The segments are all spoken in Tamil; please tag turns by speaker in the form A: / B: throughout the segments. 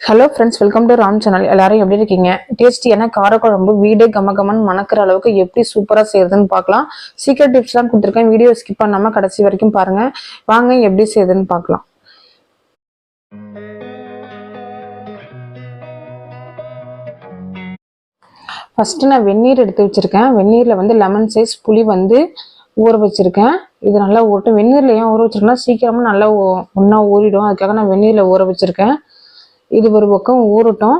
A: Hello friends welcome to Ram channel எல்லாரும் எப்படி இருக்கீங்க? டேஸ்டியான காரக்குழம்பு வீடே கம கமன்னு மணக்கிற அளவுக்கு எப்படி சூப்பராக செய்யறதுன்னு பார்க்கலாம். சீக்கிரம் டிப்ஸ்லாம் கொடுத்துருக்கேன். வீடியோ ஸ்கிப் பண்ணாமல் கடைசி வரைக்கும் பாருங்க. வாங்க எப்படி செய்யுதுன்னு பார்க்கலாம். ஃபஸ்ட்டு நான் வெந்நீர் எடுத்து வச்சுருக்கேன். வெந்நீரில் வந்து லெமன் சைஸ் புளி வந்து ஊற வச்சுருக்கேன். இது நல்லா ஊறட்டும். வெந்நீரில் ஏன் ஊற வச்சிருக்கேன்னா சீக்கிரமாக நல்லா ஒன்றா ஊறிடும். அதுக்காக நான் வெந்நீரில் ஊற வச்சுருக்கேன். இது ஒரு பக்கம் ஊறட்டும்.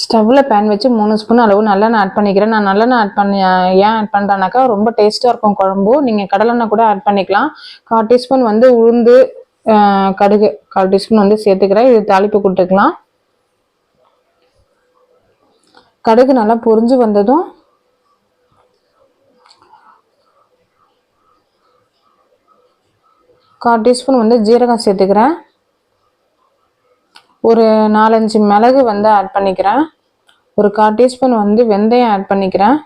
A: ஸ்டவ்வில் பேன் வச்சு மூணு ஸ்பூன் அளவு நல்லெண்ணெய் ஆட் பண்ணிக்கிறேன். நான் நல்லெண்ணெய் ஆட் பண்ணி ஏன் ஆட் பண்ணுறேன்னாக்கா ரொம்ப டேஸ்ட்டாக இருக்கும் குழம்பு. நீங்கள் கடலெண்ணெய் கூட ஆட் பண்ணிக்கலாம். கால் டீஸ்பூன் வந்து உளுந்து கடுகு. கால் டீஸ்பூன் வந்து சேர்த்துக்கிறேன். இது தாளிப்பு கொடுத்துக்கலாம். கடுகு நல்லா பொரிஞ்சு வந்ததும் கால் டீஸ்பூன் வந்து ஜீரகம் சேர்த்துக்கிறேன். ஒரு நாலஞ்சு மிளகு வந்து ஆட் பண்ணிக்கிறேன். ஒரு கால் டீஸ்பூன் வந்து வெந்தயம் ஆட் பண்ணிக்கிறேன்.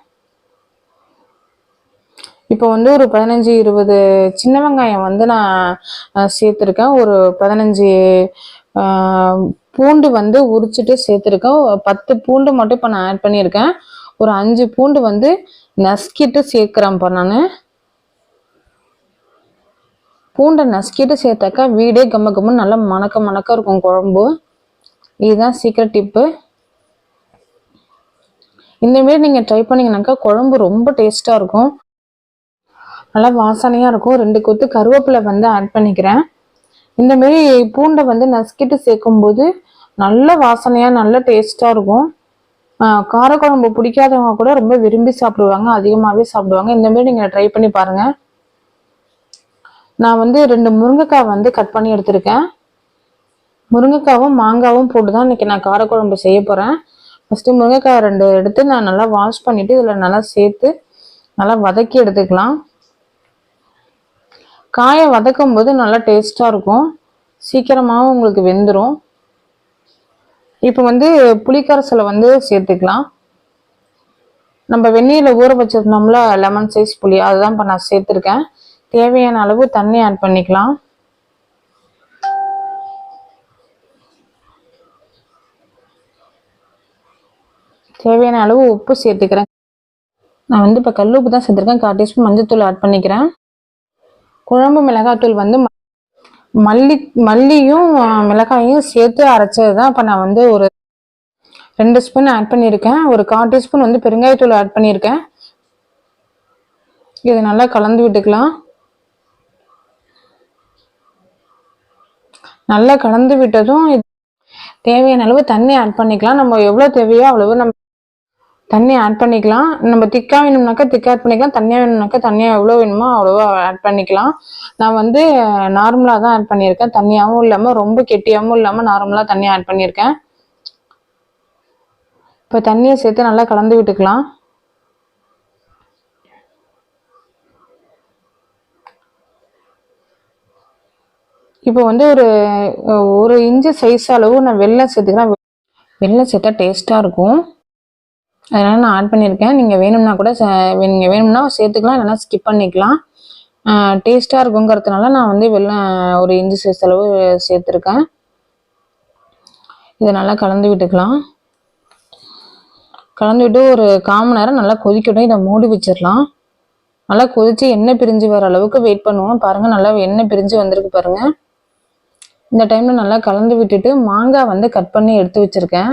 A: இப்போ வந்து ஒரு பதினஞ்சு இருபது சின்ன வெங்காயம் வந்து நான் சேர்த்துருக்கேன். ஒரு பதினஞ்சு பூண்டு வந்து உரிச்சிட்டு சேர்த்துருக்கேன். பத்து பூண்டு மட்டும் இப்போ நான் ஆட் பண்ணியிருக்கேன். ஒரு அஞ்சு பூண்டு வந்து நசுக்கிட்டு சேர்க்குறேன் இப்போ நான். பூண்டை நசுக்கிட்டு சேர்த்தாக்கா வீடே கம்ம கம்முன்னு நல்லா மணக்க மணக்க இருக்கும் குழம்பு. இதுதான் சீக்கிரம் டிப்பு இந்தமாரி நீங்கள் ட்ரை பண்ணீங்கன்னாக்கா குழம்பு ரொம்ப டேஸ்ட்டாக இருக்கும். நல்லா வாசனையாக இருக்கும். ரெண்டு கொத்து கருவேப்பிலை வந்து ஆட் பண்ணிக்கிறேன். இந்தமாரி பூண்டை வந்து நசுக்கிட்டு சேர்க்கும்போது நல்ல வாசனையாக நல்ல டேஸ்ட்டாக இருக்கும். காரக்குழம்பு பிடிக்காதவங்க கூட ரொம்ப விரும்பி சாப்பிடுவாங்க. அதிகமாகவே சாப்பிடுவாங்க. இந்தமாரி நீங்கள் ட்ரை பண்ணி பாருங்கள் நான் வந்து ரெண்டு முருங்கைக்காய் வந்து கட் பண்ணி எடுத்திருக்கேன். முருங்கைக்காவும் மாங்காவும் போட்டு தான் இன்னைக்கு நான் காரக்குழம்பு செய்ய போகிறேன் ஃபஸ்ட்டு முருங்கைக்காய் ரெண்டு எடுத்து நான் நல்லா வாஷ் பண்ணிவிட்டு இதில் நல்லா சேர்த்து நல்லா வதக்கி எடுத்துக்கலாம். காயை வதக்கும் போது நல்லா டேஸ்ட்டாக இருக்கும். சீக்கிரமாகவும் உங்களுக்கு வெந்துடும் இப்போ வந்து புளிக்கரசலை வந்து சேர்த்துக்கலாம். நம்ம வெந்நீரில் ஊற வச்சிருந்தோம்ல லெமன் சைஸ் புளி அதுதான் இப்போ நான் சேர்த்துருக்கேன். தேவையான அளவு தண்ணி ஆட் பண்ணிக்கலாம். தேவையான அளவு உப்பு சேர்த்துக்கிறேன். நான் வந்து இப்போ கல் உப்பு தான் சேர்த்துருக்கேன். கால் டீஸ்பூன் மஞ்சத்தூள் ஆட் பண்ணிக்கிறேன். குழம்பு மிளகாத்தூள் வந்து ம- மல்லி மல்லியும் மிளகாயும் சேர்த்து அரைச்சது தான். இப்போ நான் வந்து ஒரு ரெண்டு ஸ்பூன் ஆட் பண்ணியிருக்கேன். ஒரு கால் டீஸ்பூன் வந்து பெருங்காயத்தூள் ஆட் பண்ணியிருக்கேன். இதை நல்லா கலந்து விட்டுக்கலாம். நல்லா கலந்து விட்டதும் இது தேவையான அளவு தண்ணி ஆட் பண்ணிக்கலாம். நம்ம எவ்வளோ தேவையோ அவ்வளவு நம்ம தண்ணி ஆட் பண்ணிக்கலாம். நம்ம திக்காக வேணும்னாக்கா திக்கா ஆட் பண்ணிக்கலாம். தண்ணியாக வேணும்னாக்கா தண்ணியாக எவ்வளோ வேணுமோ அவ்வளோவா ஆட் பண்ணிக்கலாம். நான் வந்து நார்மலாக தான் ஆட் பண்ணியிருக்கேன். தண்ணியாகவும் இல்லாமல் ரொம்ப கெட்டியாகவும் இல்லாமல் நார்மலாக தண்ணி ஆட் பண்ணியிருக்கேன். இப்போ தண்ணியை சேர்த்து நல்லா கலந்து விட்டுக்கலாம். இப்போ வந்து ஒரு ஒரு இன்ச்சு சைஸ் அளவு நான் வெள்ளம் சேர்த்துக்கிறேன். வெள்ளம் சேர்த்தா டேஸ்ட்டாக இருக்கும். அதனால் நான் ஆட் பண்ணியிருக்கேன். நீங்கள் வேணும்னா கூட நீங்கள் வேணும்னா சேர்த்துக்கலாம் இல்லைன்னா ஸ்கிப் பண்ணிக்கலாம். டேஸ்ட்டாக இருக்குங்கிறதுனால நான் வந்து வெல்லம் ஒரு இஞ்சி சைஸ் அளவு சேர்த்துருக்கேன். இதை நல்லா கலந்து விட்டுக்கலாம். கலந்து விட்டு ஒரு கால் மணி நேரம் நல்லா கொதிக்கட்டும். இதை மூடி வச்சிடலாம். நல்லா கொதித்து எண்ணெய் பிரிஞ்சு வர அளவுக்கு வெயிட் பண்ணுவோம். பாருங்கள் நல்லா எண்ணெய் பிரிஞ்சு வந்திருக்கு பாருங்கள் இந்த டைமில் நல்லா கலந்து விட்டுட்டு மாங்காய் வந்து கட் பண்ணி எடுத்து வச்சுருக்கேன்.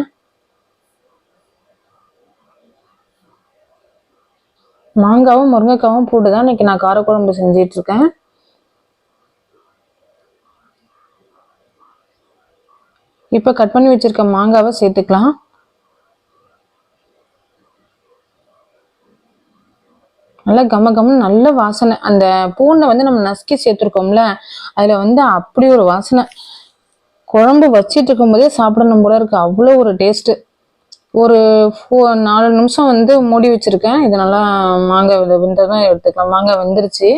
A: மாங்காவும் முருங்கைக்காவும் போட்டு தான் இன்னைக்கு நான் காரக்குழம்பு செஞ்சிட்டு இருக்கேன் இப்போ கட் பண்ணி வச்சிருக்க மாங்காவை சேர்த்துக்கலாம். நல்லா கம கமன்னு நல்ல வாசனை. அந்த பூண்டை வந்து நம்ம நசுக்கி சேர்த்துருக்கோம்ல அதில் வந்து அப்படி ஒரு வாசனை. குழம்பு வச்சிட்டு இருக்கும்போதே சாப்பிடணும் போல இருக்கு. அவ்வளோ ஒரு டேஸ்ட்டு ஒரு ஃபோ நாலு நிமிஷம் வந்து மூடி வச்சிருக்கேன். இது நல்லா மாங்காய் வெந்ததான் எடுத்துக்கலாம். மாங்காய் வெந்துருச்சு.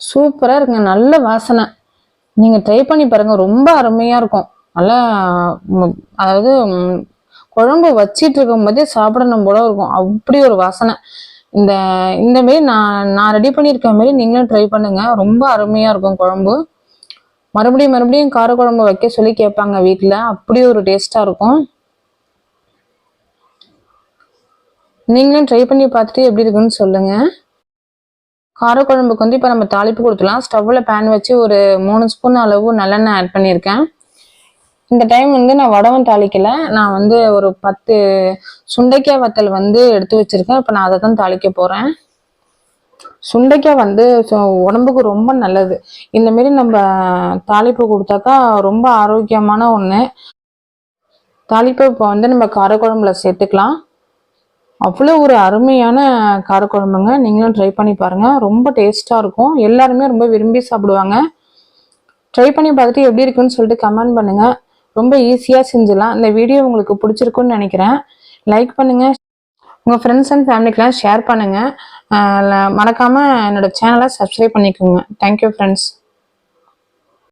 A: சூப்பராக இருக்குங்க. நல்ல வாசனை. நீங்கள் ட்ரை பண்ணி பாருங்கள் ரொம்ப அருமையாக இருக்கும். நல்லா அதாவது குழம்பு வச்சிட்டு இருக்கும் போதே சாப்பிடணும் போல இருக்கும். அப்படி ஒரு வாசனை. இந்த இந்த மாரி நான் நான் ரெடி பண்ணியிருக்க மாரி நீங்களும் ட்ரை பண்ணுங்கள் ரொம்ப அருமையாக இருக்கும் குழம்பு. மறுபடியும் மறுபடியும் காரக்குழம்பு வைக்க சொல்லி கேட்பாங்க வீட்டில் அப்படி ஒரு டேஸ்ட்டாக இருக்கும். நீங்களும் ட்ரை பண்ணி பார்த்துட்டு எப்படி இருக்குன்னு சொல்லுங்கள் காரக்குழம்புக்கு வந்து இப்போ நம்ம தாளிப்பு கொடுத்துலாம் ஸ்டவ்வில் பேன் வச்சு ஒரு மூணு ஸ்பூன் அளவு நல்லெண்ணெய் ஆட் பண்ணியிருக்கேன். இந்த டைம் வந்து நான் வடவம் தாளிக்கல. நான் வந்து ஒரு பத்து சுண்டைக்காய் வத்தல் வந்து எடுத்து வச்சிருக்கேன். இப்போ நான் அதை தான் தாளிக்க போகிறேன் சுண்டைக்காய் வந்து உடம்புக்கு ரொம்ப நல்லது. இந்த மாரி நம்ம தாளிப்பு கொடுத்தாக்கா ரொம்ப ஆரோக்கியமான ஒன்று தாளிப்பு இப்போ வந்து நம்ம காரக்குழம்புல சேர்த்துக்கலாம். அவ்வளோ ஒரு அருமையான காரக்குழம்புங்க. நீங்களும் ட்ரை பண்ணி பாருங்கள் ரொம்ப டேஸ்ட்டாக இருக்கும். எல்லாருமே ரொம்ப விரும்பி சாப்பிடுவாங்க. ட்ரை பண்ணி பார்த்துட்டு எப்படி இருக்குன்னு சொல்லிட்டு கமெண்ட் பண்ணுங்கள் ரொம்ப ஈஸியாக செஞ்சிடலாம். இந்த வீடியோ உங்களுக்கு பிடிச்சிருக்குன்னு நினைக்கிறேன். லைக் பண்ணுங்கள் உங்கள் ஃப்ரெண்ட்ஸ் அண்ட் ஃபேமிலிக்கெலாம் ஷேர் பண்ணுங்கள் மறக்காமல் என்னோடய என்னோட சேனலை சப்ஸ்கிரைப் பண்ணிக்கோங்க. Thank you friends